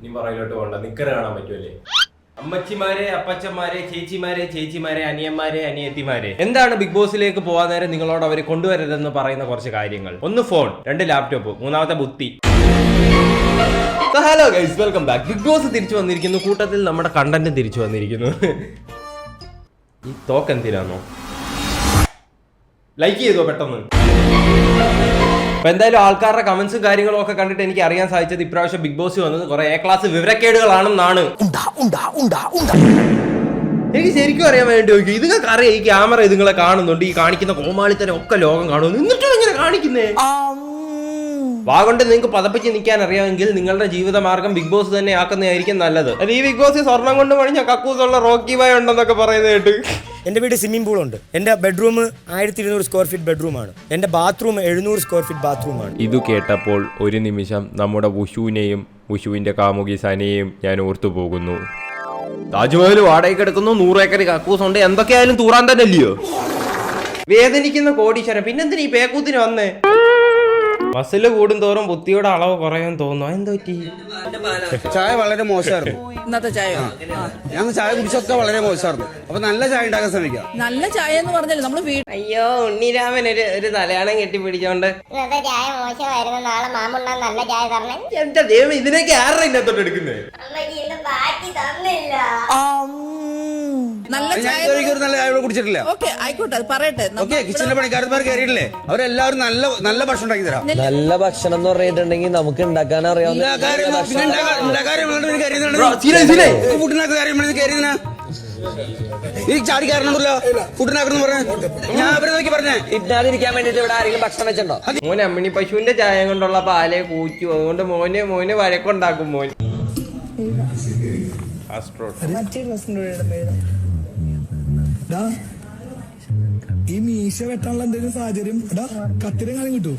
ഇനി പറയിലോട്ട് പോണ്ട. നിക്കറ് കാണാൻ പറ്റുമല്ലേ അമ്മച്ചിമാരെ അപ്പച്ചന്മാരെ ചേച്ചിമാരെ ചേച്ചിമാരെ അനിയന്മാരെ അനിയത്തിമാരെ. എന്താണ് ബിഗ് ബോസിലേക്ക് പോകാൻ നേരം നിങ്ങളോട് അവർ കൊണ്ടുവരരുതെന്ന് പറയുന്ന കുറച്ച് കാര്യങ്ങൾ. ഒന്ന് ഫോൺ രണ്ട് ലാപ്ടോപ്പ് മൂന്നാമത്തെ ബുദ്ധി. Hello guys welcome back Bigg Boss തിരിച്ചു വന്നിരിക്കുന്നു. കൂട്ടത്തിൽ നമ്മുടെ കണ്ടന്റ് തിരിച്ചു വന്നിരിക്കുന്നു. ഈ തോക്ക് എന്തിനാണോ ലൈക്ക് ചെയ്തോ പെട്ടെന്ന്. അപ്പൊ എന്തായാലും ആൾക്കാരുടെ കമന്റ്സും കാര്യങ്ങളും ഒക്കെ കണ്ടിട്ട് എനിക്ക് അറിയാൻ സാധിച്ചത് ഇപ്രാവശ്യം ബിഗ് ബോസ് വന്നത് കുറെ എ ക്ലാസ് വിവരക്കേടുകളാണെന്നാണ്. എനിക്ക് ശരിക്കും അറിയാൻ വേണ്ടി നോക്കി ഇതുങ്ങൾക്ക് അറിയാം ഈ ക്യാമറ ഇതുങ്ങളെ കാണുന്നുണ്ട് ഈ കാണിക്കുന്ന കോമാളിത്തരം ഒക്കെ ലോകം കാണുന്നു. എന്നിട്ടും ഇങ്ങനെ കാണിക്കുന്നേ? വാഗൊണ്ട് നിങ്ങൾക്ക് പതപ്പിച്ച് നിൽക്കാൻ അറിയാമെങ്കിൽ നിങ്ങളുടെ ജീവിതമാർഗം ബിഗ് ബോസ് തന്നെ ആക്കുന്നതായിരിക്കും നല്ലത്. അത് ഈ ബിഗ് ബോസ് സ്വർണം കൊണ്ട് പണിഞ്ഞ കക്കൂസുള്ള റോക്കി ബായ് ഉണ്ടെന്നൊക്കെ പറയുന്നത് കേട്ട്. എന്റെ വീട് സ്വിമ്മിംഗ് പൂളുണ്ട് എന്റെ ബെഡ്റൂം ആയിരത്തി ഇരുന്നൂറ് സ്ക്വയർ ഫീറ്റ് ബെഡ്റൂമാണ് എന്റെ ബാത്റൂം എഴുന്നൂറ് സ്ക്വയർ ഫീറ്റ് ബാത്റൂമാണ് ഇത് കേട്ടപ്പോൾ ഒരു നിമിഷം നമ്മുടെ വുഷുവിനെയും വുഷുവിന്റെ കാമുകി സനയെയും ഞാൻ ഓർത്തു പോകുന്നു. താജ്മഹൽ വാടകയ്ക്ക് എടുക്കുന്നു നൂറേക്കർ ഏക്കർ കക്കൂസ് ഉണ്ട്. എന്തൊക്കെയായാലും തൂറാൻ തന്നെ അല്ലയോ വേദനിക്കുന്ന കോടീശ്വരൻ പിന്നെന്തിനീ പേക്കൂത്തിന് വന്നേ? മസിൽ കൂടുന്തോറും ബുദ്ധിയുടെ അളവ് കുറയാൻ തോന്നുന്നു. എന്തോ പറ്റി? ചായ വളരെ മോശമായിരുന്നു. ഇന്നത്തെ ചായ. ഞാൻ ചായ കുടിച്ചൊക്കെ വളരെ മോശമായിരുന്നു. അപ്പൊ നല്ല ചായ ഉണ്ടാക്കാൻ ശ്രമിക്കാം. നല്ല ചായ എന്ന് പറഞ്ഞല്ലോ നമ്മൾ അയ്യോ ഉണ്ണിരാമൻ ഒരു ഒരു തലയാണം കെട്ടിപ്പിടിച്ചോണ്ട്. ഇന്നത്തെ ചായ മോശമായിരുന്നു. നാളെ മാമുണ്ണ നല്ല ചായ തരണേ. എന്റെ ദൈവം ഇതിനൊക്കെ ആരുടെ ഇന്നത്തോട്ട് എടുക്കുന്നേ? അമ്മ ഇന്ന് ബാക്കി തന്നില്ല. നല്ല ചായ നല്ല ചായ ഇവിടെ കുടിച്ചിട്ടില്ല. ഓക്കെ ആയിക്കോട്ടെ അത് പറയട്ടെ. നമ്മ ഓക്കെ കിച്ചണിലെ പണിക്കാരന്മാർ കയറിയിട്ടില്ലേ? അവരെല്ലാവരും നല്ല നല്ല ഭക്ഷണം ഉണ്ടാക്കി തരാം നല്ല ഭക്ഷണം എന്ന് പറഞ്ഞിട്ടുണ്ടെങ്കിൽ നമുക്ക് ഉണ്ടാക്കാൻ അറിയാവുന്ന. ഈ ഫുഡിനാക്കുന്ന കാര്യം ഇവിടെ കയറിയതിനാ ഈ ചാടി കയറണമല്ലോ ഫുഡിനാക്കണം പറഞ്ഞ. ഞാൻ അവരെ നോക്കി പറഞ്ഞേ. ഇല്ലാതിരിക്കാൻ വേണ്ടിട്ട് ഇവിടെ ആരെങ്കിലും ഭക്ഷണം വെച്ചിട്ടുണ്ടോ? മോനെ അമ്മിണി പശുവിന്റെ ചായ കൊണ്ടുള്ള പാലെ കൂച്ചു. അതുകൊണ്ട് മോന് മോന് വഴക്കുണ്ടാക്കും മോൻ ആസ്ട്രോ ഡാ, ഈ മീശ വെട്ടാനുള്ള എന്തെങ്കിലും സാഹചര്യം എടാ കത്തിരെങ്ങാനും കിട്ടൂ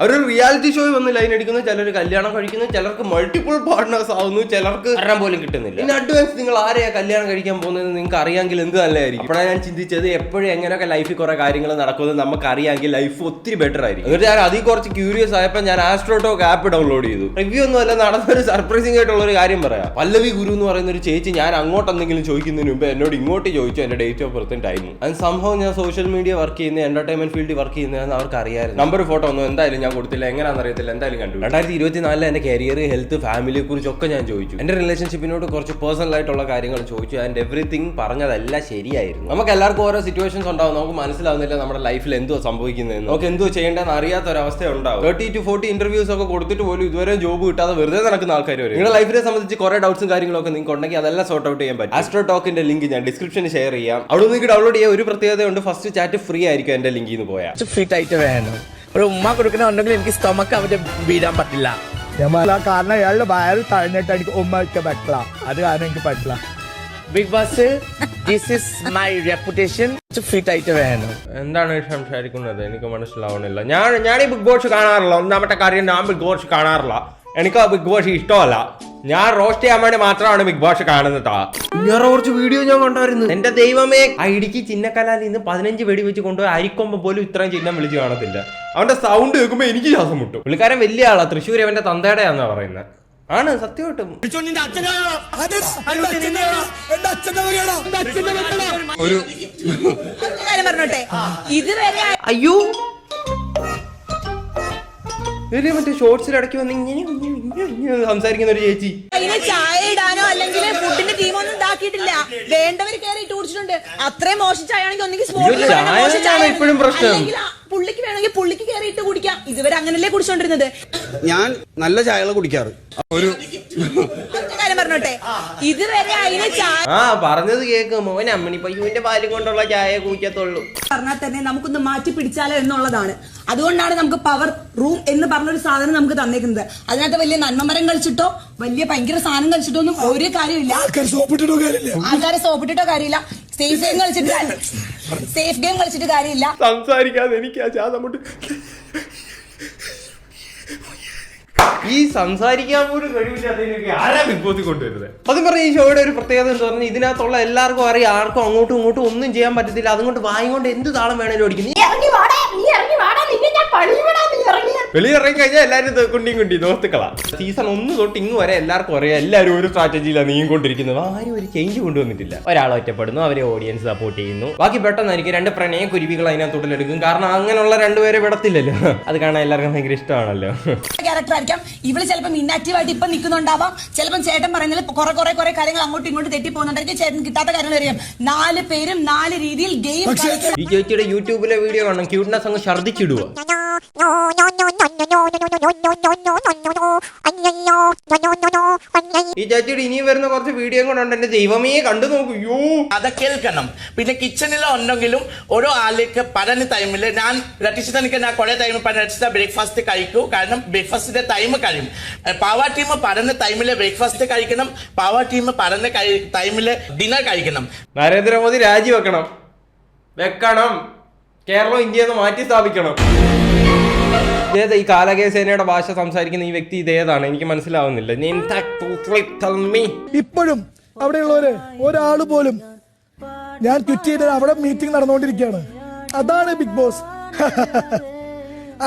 അവരൊരു റിയാലിറ്റി ഷോയിൽ വന്ന് ലൈൻ അടിക്കുന്നു ചിലർ കല്യാണം കഴിക്കുന്നു ചിലർക്ക് മൾട്ടിപ്പിൾ പാർട്ട്നേഴ്സ് ആവുന്നു ചിലർക്ക് ഒരെണ്ണം പോലും കിട്ടുന്നില്ല. ഇൻ അഡ്വാൻസ് നിങ്ങൾ ആരെയാ കല്യാണം കഴിക്കാൻ പോകുന്നത് നിങ്ങൾക്ക് അറിയാമെങ്കിൽ എന്ത് നല്ലതായിരിക്കും? അപ്പോഴാണ് ഞാൻ ചിന്തിച്ചത് എപ്പോഴും എങ്ങനെയൊക്കെ ലൈഫിൽ കുറെ കാര്യങ്ങൾ നടക്കുന്നത് നമുക്ക് അറിയാമെങ്കിൽ ലൈഫ് ഒത്തിരി ബെറ്റർ ആയിരിക്കും. എന്നിട്ട് ഞാൻ അതിൽ കുറച്ച് ക്യൂരിയസ് ആയപ്പോൾ ഞാൻ ആസ്ട്രോടോക്ക് ആപ്പ് ഡൗൺലോഡ് ചെയ്തു. റിവ്യൂ ഒന്നും അല്ല നടന്നൊരു സർപ്രൈസിംഗ് ആയിട്ടുള്ള ഒരു കാര്യം പറയാം. പല്ലവി ഗുരു എന്ന് പറയുന്ന ഒരു ചേച്ചി ഞാൻ അങ്ങോട്ട് എന്തെങ്കിലും ചോദിക്കുന്നതിന് മുമ്പ് എന്നോട് ഇങ്ങോട്ട് ചോദിച്ചു എന്റെ ഡേറ്റ് ഓഫ് ബർത്ത് ടൈമും ആൻഡ് സംഭവം ഞാൻ സോഷ്യൽ മീഡിയ വർക്ക് ചെയ്യുന്ന എന്റർടൈൻമെന്റ് ഫീൽഡിൽ വർക്ക് ചെയ്യുന്നതെന്ന് അവർക്ക് അറിയാമായിരുന്നു. നമ്പർ ഫോട്ടോ ഒന്നും എന്തായാലും ഞാൻ കൊടുത്തില്ല. എങ്ങനെയാണെന്ന് അറിയത്തില്ല. എന്തായാലും കണ്ടു രണ്ടായിരത്തി ഇരുപത്തി നാലിൽ എന്റെ കരിയർ ഹെൽത്ത് ഫാമിലിയെ കുറിച്ചൊക്കെ ഞാൻ ചോദിച്ചു. എന്റെ റിലേഷൻഷിപ്പിനോട് കുറച്ച് പേഴ്സണൽ ആയിട്ടുള്ള കാര്യങ്ങൾ ചോദിച്ചു. ആൻഡ് എവറിത്തിങ് പറഞ്ഞതെല്ലാം ശരിയായിരുന്നു. നമുക്ക് എല്ലാവർക്കും ഓരോ സിറ്റുവേഷൻസ് ഉണ്ടാവും. നമുക്ക് മനസ്സിലാവുന്നില്ല നമ്മുടെ ലൈഫിൽ എന്തോ സംഭവിക്കുന്നതെന്ന്. നമുക്ക് എന്തോ ചെയ്യേണ്ടതെന്ന് അറിയാത്ത ഒരു അവസ്ഥ ഉണ്ടാവും. തേർട്ടി ടു ഫോർട്ടി ഇന്റർവ്യൂസ് ഒക്കെ കൊടുത്തിട്ട് പോലും ഇതുവരെ ജോബ് കിട്ടാതെ വെറുതെ നടക്കുന്ന ആൾക്കാർ വരും. നിങ്ങളുടെ ലൈഫിനെ സംബന്ധിച്ച് കുറെ ഡൗട്ട്സും കാര്യങ്ങളൊക്കെ നിങ്ങൾക്ക് ഉണ്ടെങ്കിൽ അതെല്ലാം സോർട്ട് ഔട്ട് ചെയ്യാൻ പറ്റും. ആസ്ട്രോ ടോക്കിന്റെ ലിങ്ക് ഞാൻ ഡിസ്ക്രിപ്ഷനിൽ ഷെയർ ചെയ്യാം. അവിടെ നിങ്ങൾക്ക് ഡൗൺലോഡ് ചെയ്യാൻ ഒരു പ്രത്യേകതയുണ്ട്. ഫസ്റ്റ് ചാറ്റ് ഫ്രീ ആയിരിക്കും എന്റെ ലിങ്കിൽ നിന്ന് പോയാൽ. ഫിറ്റ് ആയിട്ട് വേണം. ഒരു ഉമ്മ കൊടുക്കണമെന്നുണ്ടെങ്കിൽ എനിക്ക് സ്റ്റൊമക്ക് അവന്റെ വീടാൻ പറ്റില്ല. കാരണം അയാളുടെ വയറ് തഴഞ്ഞിട്ട് എനിക്ക് ഉമ്മ വയ്ക്കാൻ പറ്റില്ല. അത് കാരണം എനിക്ക് പറ്റില്ല. Bigg Boss this is my reputation fit ആയിട്ട് വേണം. എന്താണ് സംസാരിക്കുന്നത്? എനിക്ക് മനസ്സിലാവണില്ല ഞാൻ ഞാൻ ഈ ബിഗ് ബോസ് കാണാറില്ല. ഒന്നാമത്തെ കാര്യം ഞാൻ ബിഗ് ബോസ് കാണാറില്ല. എനിക്ക് ആ ബിഗ് ബോസ് ഇഷ്ടമല്ല. ഞാൻ റോസ്റ്റ് ചെയ്യാൻ വേണ്ടി മാത്രമാണ് ബിഗ് ബോസ് കാണുന്നത് വേറെ കുറച്ച് വീഡിയോ ഞാൻ കണ്ടായിരുന്നു. എന്റെ ദൈവമേ ഐഡിക്ക് ചിന്നക്കലാൽ ഇന്ന് നിന്ന് പതിനഞ്ച് വെടി വെച്ച് കൊണ്ടുപോയി അരിക്കൊമ്പ പോലും ഇത്രയും ചിഹ്നം വിളിച്ച് കാണത്തില്ല. അവന്റെ സൗണ്ട് കേൾക്കുമ്പോ എനിക്ക് ശ്വാസം മുട്ടും. പുള്ളിക്കാരൻ വലിയ ആളാ തൃശ്ശൂർ അവന്റെ തന്തയുടെയാന്നാ പറയുന്നത് ആണ് സത്യമായിട്ടും ഒരു പറഞ്ഞോട്ടെ? ഇതുവരെ അയ്യോ ഇവർ മറ്റേ ഷോർട്സിൽ ഇടയ്ക്ക് വന്ന് ഇങ്ങനെ ഇങ്ങനെ ഇങ്ങനെ ഇങ്ങനെ സംസാരിക്കുന്ന ഒരു ചേച്ചി. അതിന് ചായ ഇടാനോ അല്ലെങ്കിൽ ഫുഡിന്റെ ടീമൊന്നും ഉണ്ടാക്കിയിട്ടില്ല വേണ്ടവർ കയറി ഇട്ട് കുടിച്ചിട്ടുണ്ട്. അത്രയും മോശം ചായ ആണെങ്കിൽ ഒന്നെങ്കിൽ സ്പോട്ടിൽ ഇത് ചായ. തന്നെയാണ് ഇപ്പോഴും പ്രശ്നം. പുള്ളിക്ക് വേണമെങ്കിൽ പുള്ളിക്ക് കയറി ഇട്ട് കുടിക്കാം. ഇതുവരെ അങ്ങനല്ലേ കുടിച്ചോണ്ടിരുന്നത്. ഞാൻ നല്ല ചായകൾ കുടിക്കാറ്. ഒരു പറഞ്ഞോട്ടെ? ഇതുവരെ അതിന് ചായ ആ പറഞ്ഞത് കേക്ക്. മോൻ അമ്മണി പയ്യുവിന്റെ പാലും കൊണ്ടുള്ള ചായ കൂച്ചത്തുള്ളൂ പറഞ്ഞാൽ തന്നെ നമുക്കൊന്ന് മാറ്റി പിടിച്ചാലോ എന്നുള്ളതാണ്. അതുകൊണ്ടാണ് നമുക്ക് പവർ റൂം എന്ന് പറഞ്ഞൊരു സാധനം നമുക്ക് തന്നേക്കുന്നത്. അതിനകത്ത് വലിയ നന്മമരം കളിച്ചിട്ടോ വലിയ ഭയങ്കര സാധനം കളിച്ചിട്ടോ ഒന്നും ഒരു കാര്യമില്ല. ആൾക്കാരെ സോപ്പിട്ടിട്ടോ കാര്യമില്ല. സേഫ് ഗെയിം കളിച്ചിട്ട് സേഫ് ഗെയിം കളിച്ചിട്ട് കാര്യമില്ല. സംസാരിക്കാതെ എനിക്ക് ആ ശ്വാസം മുട്ട് ഈ സംസാരിക്കാൻ പോലും കഴിവില്ലാത്തതിനൊക്കെ ആരാ ബിഗ് ബോസിൽ കൊണ്ടുവരുന്നത്? അതും പറഞ്ഞ ഈ ഷോയുടെ ഒരു പ്രത്യേകത എന്ന് പറഞ്ഞാൽ ഇതിനകത്തുള്ള എല്ലാവർക്കും അറിയാം ആർക്കും അങ്ങോട്ടും ഇങ്ങോട്ടും ഒന്നും ചെയ്യാൻ പറ്റത്തില്ല. അതുകൊണ്ട് വായും കൊണ്ട് എന്ത് താളം വേണേലും ഓടിക്കും വെളിയിറങ്ങി കഴിഞ്ഞാൽ എല്ലാവരും കുണ്ടിയും കുണ്ടി ദോസ്തുക്കളാ സീസൺ ഒന്ന് തൊട്ട് ഇങ്ങ് വരെ എല്ലാവർക്കും അറിയാം എല്ലാവരും ഒരു സ്ട്രാറ്റജിയിലാണ് നീങ്ങിക്കൊണ്ടിരിക്കുന്നത്. ആരും ഒരു ചേഞ്ച് കൊണ്ടുവന്നിട്ടില്ല. ഒരാൾ ഒറ്റപ്പെടുന്നു അവരെ ഓഡിയൻസ് സപ്പോർട്ട് ചെയ്യുന്നു. ബാക്കി പെട്ടെന്ന് എനിക്ക് രണ്ട് പ്രണയ കുരുവികൾ അതിനകത്ത് ഉടലെടുക്കും കാരണം അങ്ങനെയുള്ള രണ്ടുപേരെ വിടത്തില്ലല്ലോ. അത് കാണാൻ എല്ലാവർക്കും ഭയങ്കര ഇഷ്ടമാണല്ലോ. ക്യാരക്ടർ ആയിരിക്കാം. ഇവൾ ചിലപ്പം ഇന്നാക്റ്റീവ് ആയിട്ട് ഇപ്പൊ നിൽക്കുന്നുണ്ടാവാം. ചിലപ്പം ചേട്ടൻ പറയുന്നത് കുറെ കുറെ കുറെ കാര്യങ്ങൾ അങ്ങോട്ടും ഇങ്ങോട്ടും തെറ്റി പോകുന്നുണ്ടായിരിക്കും ചേട്ടൻ കിട്ടാത്ത കാര്യങ്ങൾ അറിയാം. നാല് പേരും നാല് രീതിയിൽ ഗെയിം ഈ ചേച്ചിയുടെ യൂട്യൂബിലെ വീഡിയോ കാണണം. ക്യൂട്ട്നെസ് അങ്ങ് ഛർദ്ദിച്ചിടുക ഈ ചേച്ചിയുടെ ഇനി വരുന്ന കുറച്ച് വീഡിയോ കൂടെ ഉണ്ട്. എന്റെ ദൈവമേ കണ്ടു നോക്കൂ. അത് കേൾക്കണം. പിന്നെ കിച്ചണിലോ ഉണ്ടെങ്കിലും ഓരോ ആൾക്ക് പറഞ്ഞ ടൈമിൽ ഞാൻ രക്ഷിത എനിക്ക് ഞാൻ കുറെ ടൈമിൽ പറഞ്ഞ രക്ഷിത ബ്രേക്ക്ഫാസ്റ്റ് കഴിക്കൂ. കാരണം ബ്രേക്ക്ഫാസ്റ്റിന്റെ ടൈം കഴിയും. പാവ ടീം പറഞ്ഞ ടൈമിൽ ബ്രേക്ക്ഫാസ്റ്റ് കഴിക്കണം. പാവ ടീം പറഞ്ഞ ടൈമിൽ ഡിന്നർ കഴിക്കണം. നരേന്ദ്രമോദി രാജിവെക്കണം. വെക്കണം. കേരളം ഇന്ത്യയിൽ നിന്ന് മാറ്റി സ്ഥാപിക്കണം ഇതേതാ ഈ കാലകേസേനയുടെ ഭാഷ സംസാരിക്കുന്ന ഈ വ്യക്തി ഇതേതാണ്? എനിക്ക് മനസ്സിലാവുന്നില്ല. ഇപ്പോഴും അവിടെയുള്ളവര് ഒരാൾ പോലും ഞാൻ ട്വിറ്റ് ചെയ്ത അവിടെ മീറ്റിംഗ് നടന്നുകൊണ്ടിരിക്കുകയാണ്. അതാണ് Bigg Boss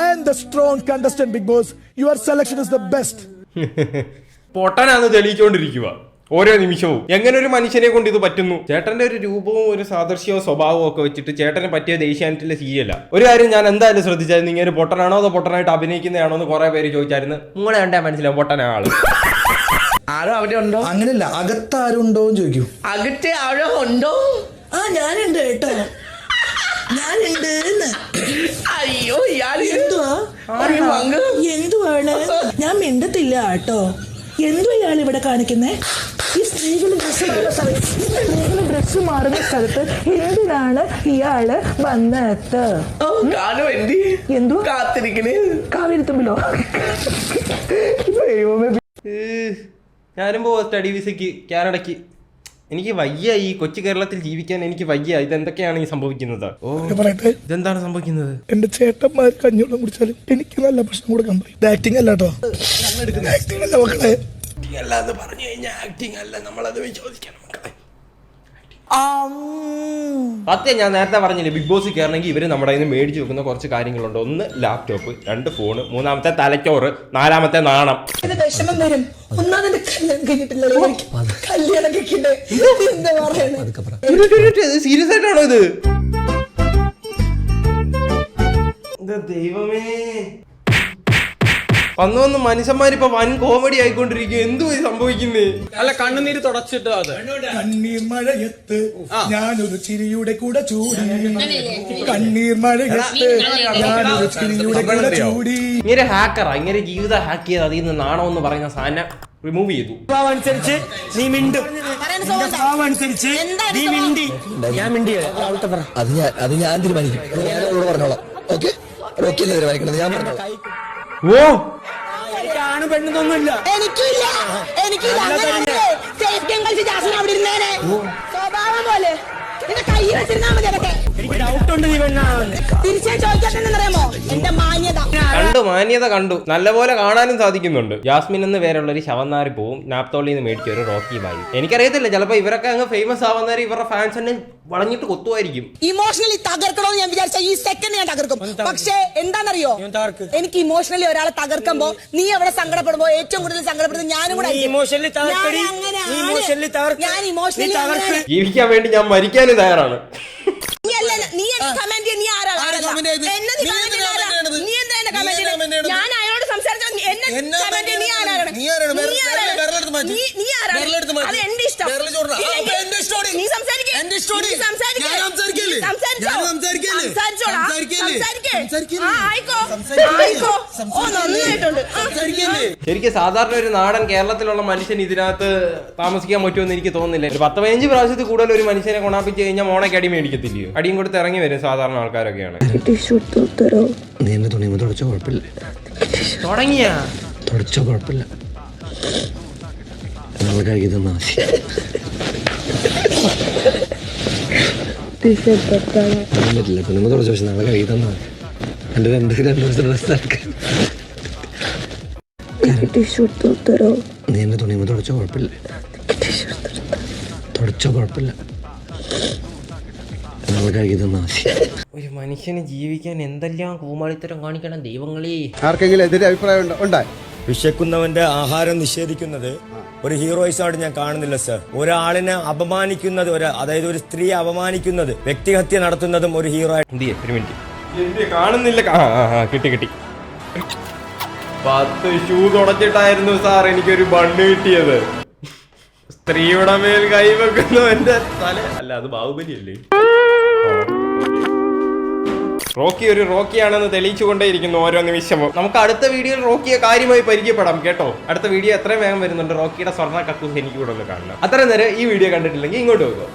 I am the strong contestant Bigg Boss your selection is the best പൊട്ടനാന്ന് തെളിയിച്ചുകൊണ്ടിരിക്കുക ഓരോ നിമിഷവും. എങ്ങനെ ഒരു മനുഷ്യനെ കൊണ്ട് ഇത് പറ്റുന്നു? ചേട്ടന്റെ ഒരു രൂപവും ഒരു സാദൃശ്യവും സ്വഭാവവും ഒക്കെ വെച്ചിട്ട് ചേട്ടന് പറ്റിയ ദേശീയാനത്തിലെ സീരിയല. ഒരു കാര്യം ഞാൻ എന്തായാലും ശ്രദ്ധിച്ചായിരുന്നു ഇങ്ങനെ പൊട്ടനാണോ അതോ പൊട്ടനായിട്ട് അഭിനയിക്കുന്നതാണോ എന്ന് കുറെ പേര് ചോദിച്ചായിരുന്നു. നിങ്ങളെ കണ്ടാൽ മനസ്സിലാവും പൊട്ടനാ ആൾ. ആരോ അവിടെ ഉണ്ടോ? അങ്ങനെയല്ല അകത്താരുണ്ടോ എന്ന് ചോദിക്കും. അകത്തെ ആരോ ഉണ്ടോ? ആ ഞാനുണ്ട് കേട്ടോ ഞാനുണ്ട് എന്ന്. അയ്യോ എന്തുവാ? എന്തുവാണ്? ഞാൻ മിണ്ടത്തില്ല കേട്ടോ. എന്തുവാ ഇയാൾ ഇവിടെ കാണിക്കുന്നേ? സ്ത്രീകൾ ഡ്രസ്സ് മാറുന്ന സ്ഥലത്ത് ഈ സ്ത്രീകൾ ഡ്രസ് മാറുന്ന സ്ഥലത്ത് എന്തിനാണ് ഇയാൾ വന്നത്? എന്തോ? കാത്തിരിക്കണേ. ഞാനും പോവാ സ്റ്റഡി വിസയ്ക്ക് കാനഡയ്ക്ക്. എനിക്ക് വയ്യ ഈ കൊച്ചു കേരളത്തിൽ ജീവിക്കാൻ എനിക്ക് വയ്യ. ഇതെന്തൊക്കെയാണ് ഈ സംഭവിക്കുന്നത്? ഓ ഇതെന്താണ് സംഭവിക്കുന്നത്? എന്റെ ചേട്ടന്മാർ കഞ്ഞോളം കുടിച്ചാലും എനിക്ക് നല്ല പ്രശ്നം കൊടുക്കാൻ പറയും. ആക്ടിങ് അല്ല കേട്ടോ. ആക്ടിങ് അല്ല എന്ന് പറഞ്ഞു കഴിഞ്ഞാൽ ആക്ടിങ് അല്ല. നമ്മളത് വിശ്വസിക്കണം മക്കളെ. സത്യം ഞാൻ നേരത്തെ പറഞ്ഞില്ലേ ബിഗ് ബോസ് കയറണമെങ്കിൽ ഇവർ നമ്മുടെ കയ്യിൽ നിന്ന് മേടിച്ചു വെക്കുന്ന കുറച്ച് കാര്യങ്ങളുണ്ട്. ഒന്ന് ലാപ്ടോപ്പ് രണ്ട് ഫോണ് മൂന്നാമത്തെ തലച്ചോറ് നാലാമത്തെ നാണം. വിഷമം വരും. ഒന്നാമത് കല്യാണം കഴിഞ്ഞിട്ടില്ല. സീരിയസ് ആയിട്ടാണോ ഇത്? ഇത് ദൈവമേ. വന്നു വന്ന് മനുഷ്യന്മാരിപ്പോ വൻ കോമഡി ആയിക്കൊണ്ടിരിക്കും എന്തു സംഭവിക്കുന്നേ? അല്ല കണ്ണുനീര് തുടച്ചിട്ടോ അത്. കണ്ണീർ മഴയത്ത് ഞാനൊരു ചിരിയുടെ കൂടെ ചൂടി. കണ്ണീർ മഴയത്ത് ഞാനൊരു ചിരിയുടെ കൂടെ ചൂടി. ഇങ്ങനെ ഹാക്കറാ ഇങ്ങനെ ജീവിതം ഹാക്ക് ചെയ്ത് അതിൽ നിന്ന് നാണം എന്ന് പറയുന്ന സാധനം റിമൂവ് ചെയ്തു. അനുസരിച്ച് നീ മിണ്ടും. അനുസരിച്ച് നീ? മിണ്ടി. ഞാൻ മിണ്ടിയ. അത് ഞാൻ അത് ഞാൻ തീരുമാനിക്കും. ഞാൻ അവളോട് പറഞ്ഞോളാം. ഓക്കെ ഓക്കെ തീരുമാനിക്കണത് ഞാൻ പറഞ്ഞോളാം. ഓ! ആണ് പെണ്ണൊന്നുമില്ല എനിക്കില്ല. എനിക്കില്ല. കളിച്ച് അവിടെ ഇരുന്നേനെ. സ്വഭാവം പോലെ. നിന്റെ കൈ വെച്ചിരുന്നാ മതി അതൊക്കെ. കണ്ടു മാന്യത കണ്ടു. നല്ലപോലെ കാണാനും സാധിക്കുന്നുണ്ട്. ജാസ്മിൻ എന്ന് പേരുള്ള ഒരു ശവന്നാരി പോവും നാപ്തോളിൽ നിന്ന് മേടിച്ച ഒരു റോക്കിയുമായി എനിക്കറിയത്തില്ല ചിലപ്പോ ഇവരൊക്കെ അങ്ങ് ഫേമസ് ആവുന്നവരെ ഇവരുടെ ഫാൻസ് തന്നെ വളഞ്ഞിട്ട് കൊത്തുമായിരിക്കും. ഇമോഷണലി തകർക്കണമെന്ന് ഞാൻ വിചാരിച്ച ഈ സെക്കൻഡ് ഞാൻ തകർക്കും. പക്ഷേ എന്താണെന്നറിയോ? തകർക്ക്. എനിക്ക് ഇമോഷണലി ഒരാളെ തകർക്കുമ്പോ നീ അവിടെ സങ്കടപ്പെടുമ്പോ ഏറ്റവും കൂടുതൽ സങ്കടപ്പെടുന്നത് ഞാനും കൂടെ. ഞാൻ അങ്ങനെയാണ്. നീ തകർക്ക്. ഞാൻ ഇമോഷണലി തകർക്ക്. ജീവിക്കാൻ വേണ്ടി ഞാൻ മരിക്കാനും തയ്യാറാണ്. നീ കമന്റ് നീ ആരാ comment ചെയ്ത്? എന്നെ നീ നീ comment എന്തിനാ ആരാ? നീ എന്താ എന്നെ നീ comment എന്തിനാ comment ചെയ്യണത്? ചെയ്യണത്? ഞാൻ അയാളോട് സംസാരിച്ചു എന്നെ കമന്റ് നീ ആരാണ് ശരിക്കും സാധാരണ ഒരു നാടൻ കേരളത്തിലുള്ള മനുഷ്യൻ ഇതിനകത്ത് താമസിക്കാൻ പറ്റുമെന്ന് എനിക്ക് തോന്നുന്നില്ല. ഒരു പത്ത് പതിനഞ്ച് പ്രാവശ്യത്തിൽ കൂടുതൽ ഒരു മനുഷ്യനെ കൊണാപ്പിച്ച് കഴിഞ്ഞാൽ മോണയ്ക്ക് അടി മേടിക്കത്തില്ലയോ? അടിയും കൊടുത്ത് ഇറങ്ങി വരും സാധാരണ ആൾക്കാരൊക്കെയാണ്. തുടങ്ങിയ? തുടച്ചോ കുഴപ്പമില്ല. നമ്മൾ കഴുകി തന്നാ മതി പറയാൻ പറ്റില്ല തുടച്ച പക്ഷെ നാളെ കഴുകി തന്നാ മതി എന്റെ രണ്ട് രണ്ട് ദിവസത്തെ ഡ്രസ്സ് എടുക്കാൻ നീ തുണിയുമ്പോൾ തുടച്ചോ കുഴപ്പമില്ല തുടച്ചോ കുഴപ്പമില്ല ഒരു മനുഷ്യന് ജീവിക്കാൻ എന്തെല്ലാം കൂമാളിത്തരം കാണിക്കണം ദൈവങ്ങളെ. ആർക്കെങ്കിലും എതിരെ അഭിപ്രായം ഉണ്ടായി. വിശക്കുന്നവന്റെ ആഹാരം നിഷേധിക്കുന്നത് ഒരു ഹീറോയിസം ആയിട്ട് ഞാൻ കാണുന്നില്ല സർ ഒരാളിനെ അപമാനിക്കുന്നത് ഒരു അതായത് ഒരു സ്ത്രീയെ അപമാനിക്കുന്നത് വ്യക്തിഹത്യ നടത്തുന്നതും ഒരു ഹീറോ കാണുന്നില്ല. കിട്ടി കിട്ടി. പത്ത് ഷൂ തുടച്ചിട്ടായിരുന്നു സാർ എനിക്കൊരു ബണ്ണ് കിട്ടിയത്. സ്ത്രീയുടെ മേൽ കൈവെക്കുന്നവന്റെ തല അല്ല അത് ബാഹുബലി അല്ലേ റോക്കി ഒരു റോക്കിയാണെന്ന് തെളിയിച്ചുകൊണ്ടേയിരിക്കുന്നു ഓരോ നിമിഷവും. നമുക്ക് അടുത്ത വീഡിയോയിൽ റോക്കിയെ കാര്യമായി പരിചയപ്പെടാം കേട്ടോ. അടുത്ത വീഡിയോ എത്രയും വേഗം വരുന്നുണ്ട്. റോക്കിയുടെ സ്വർണ കക്കൂസ് എനിക്ക് കൂടെ ഒന്ന് കാണണം. അത്ര നേരം ഈ വീഡിയോ കണ്ടിട്ടില്ലെങ്കിൽ ഇങ്ങോട്ട് പോകുക.